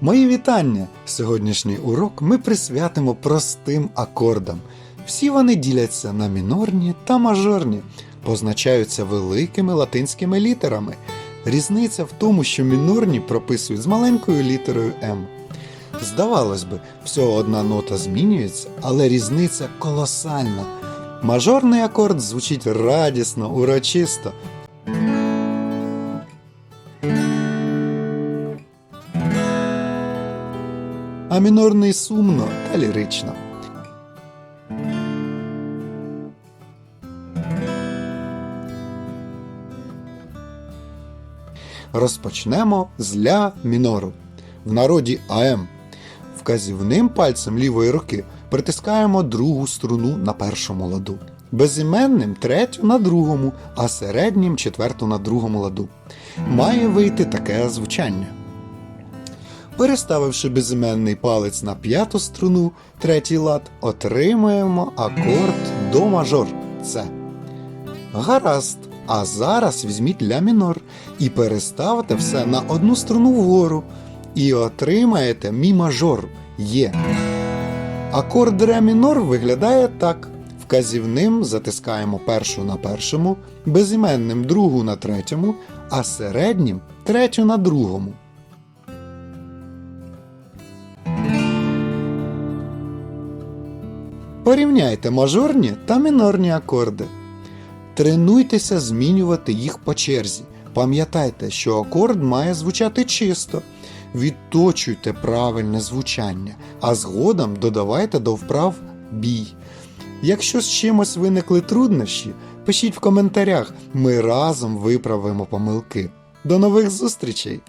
Мої вітання! Сьогоднішній урок ми присвятимо простим акордам. Всі вони діляться на мінорні та мажорні, позначаються великими латинськими літерами. Різниця в тому, що мінорні прописують з маленькою літерою М. Здавалось би, всього одна нота змінюється, але різниця колосальна. Мажорний акорд звучить радісно, урочисто, а мінорний сумно та лірично. Розпочнемо з ля мінору. В народі АМ. Вказівним пальцем лівої руки притискаємо другу струну на першому ладу, безіменним третю на другому, а середнім четверту на другому ладу. Має вийти таке звучання. Переставивши безіменний палець на п'яту струну, третій лад, отримуємо акорд до мажор С. Гаразд. А зараз візьміть ля мінор і переставте все на одну струну вгору. І отримаєте мі мажор Є. Акорд ре мінор виглядає так. Вказівним затискаємо першу на першому, безіменним другу на третьому, а середнім третю на другому. Порівняйте мажорні та мінорні акорди. Тренуйтеся змінювати їх по черзі. Пам'ятайте, що акорд має звучати чисто. Відточуйте правильне звучання, а згодом додавайте до вправ бій. Якщо з чимось виникли труднощі, пишіть в коментарях, ми разом виправимо помилки. До нових зустрічей!